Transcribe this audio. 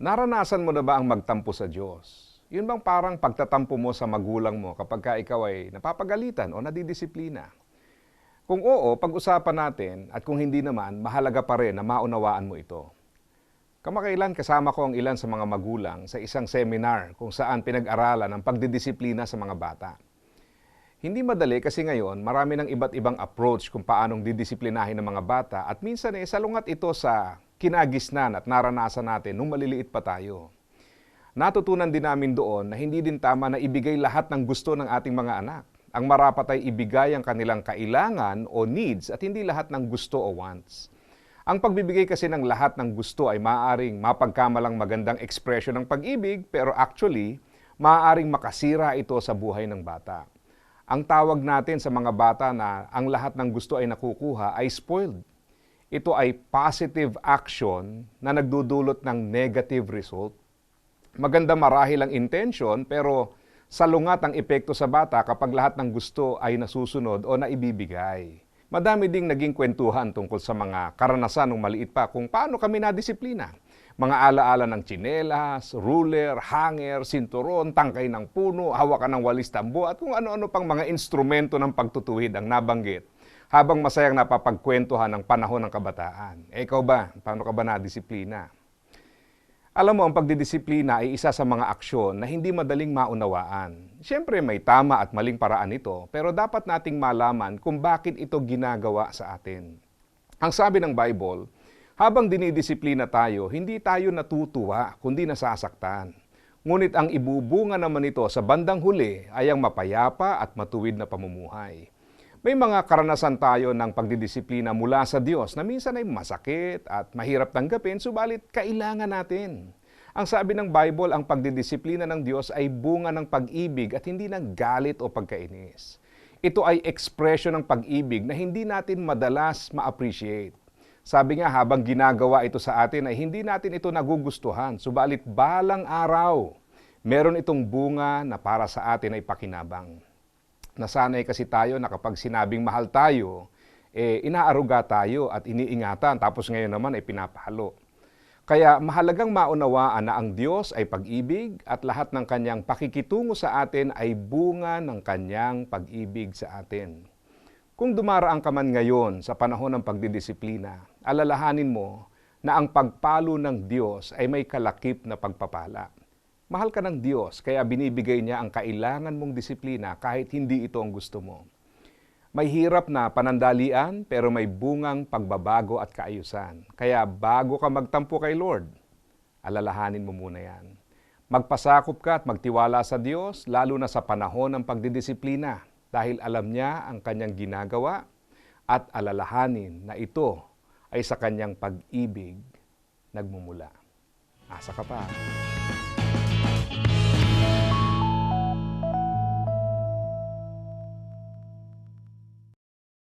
Naranasan mo na ba ang magtampo sa Diyos? Yun bang parang pagtatampo mo sa magulang mo kapag ka ikaw ay napapagalitan o nadidisiplina? Kung oo, pag-usapan natin at kung hindi naman, mahalaga pa rin na maunawaan mo ito. Kamakailan kasama ko ang ilan sa mga magulang sa isang seminar kung saan pinag-aralan ang pagdidisiplina sa mga bata. Hindi madali kasi ngayon marami ng iba't ibang approach kung paanong didisiplinahin ng mga bata at minsan eh salungat ito sa kinagisnan at naranasan natin nung maliliit pa tayo. Natutunan din namin doon na hindi din tama na ibigay lahat ng gusto ng ating mga anak. Ang marapat ay ibigay ang kanilang kailangan o needs at hindi lahat ng gusto o wants. Ang pagbibigay kasi ng lahat ng gusto ay maaaring mapagkamalang magandang ekspresyon ng pag-ibig pero actually, maaaring makasira ito sa buhay ng bata. Ang tawag natin sa mga bata na ang lahat ng gusto ay nakukuha ay spoiled. Ito ay positive action na nagdudulot ng negative result. Maganda marahil ang intention pero salungat ang epekto sa bata kapag lahat ng gusto ay nasusunod o naibibigay. Madami ding naging kwentuhan tungkol sa mga karanasan ng maliit pa kung paano kami nadisiplina. Mga alaala ng tsinelas, ruler, hanger, sinturon, tangkay ng puno, hawakan ng walis tambo at kung ano-ano pang mga instrumento ng pagtutuwid ang nabanggit habang masayang napapagkwentuhan ng panahon ng kabataan. Eh, ikaw ba? Paano ka ba nadisiplina? Alam mo, ang pagdidisiplina ay isa sa mga aksyon na hindi madaling maunawaan. Siyempre, may tama at maling paraan ito, pero dapat nating malaman kung bakit ito ginagawa sa atin. Ang sabi ng Bible, habang dinidisiplina tayo, hindi tayo natutuwa, kundi nasasaktan. Ngunit ang ibubunga naman ito sa bandang huli ay ang mapayapa at matuwid na pamumuhay. May mga karanasan tayo ng pagdidisiplina mula sa Diyos na minsan ay masakit at mahirap tanggapin, subalit kailangan natin. Ang sabi ng Bible, ang pagdidisiplina ng Diyos ay bunga ng pag-ibig at hindi ng galit o pagkainis. Ito ay ekspresyon ng pag-ibig na hindi natin madalas ma-appreciate. Sabi nga, habang ginagawa ito sa atin ay hindi natin ito nagugustuhan, subalit balang araw, meron itong bunga na para sa atin ay pakinabang nasanay kasi tayo na kapag sinabing mahal tayo, eh, inaaruga tayo at iniingatan tapos ngayon naman ay pinapahalo. Kaya mahalagang maunawaan na ang Diyos ay pag-ibig at lahat ng kanyang pakikitungo sa atin ay bunga ng kanyang pag-ibig sa atin. Kung dumaraan ka man ngayon sa panahon ng pagdidisiplina, alalahanin mo na ang pagpalo ng Diyos ay may kalakip na pagpapala. Mahal ka ng Diyos, kaya binibigay niya ang kailangan mong disiplina kahit hindi ito ang gusto mo. May hirap na panandalian pero may bungang pagbabago at kaayusan. Kaya bago ka magtampo kay Lord, alalahanin mo muna yan. Magpasakop ka at magtiwala sa Diyos lalo na sa panahon ng pagdidisiplina dahil alam niya ang kanyang ginagawa at alalahanin na ito ay sa kanyang pag-ibig nagmumula. Asa ka pa.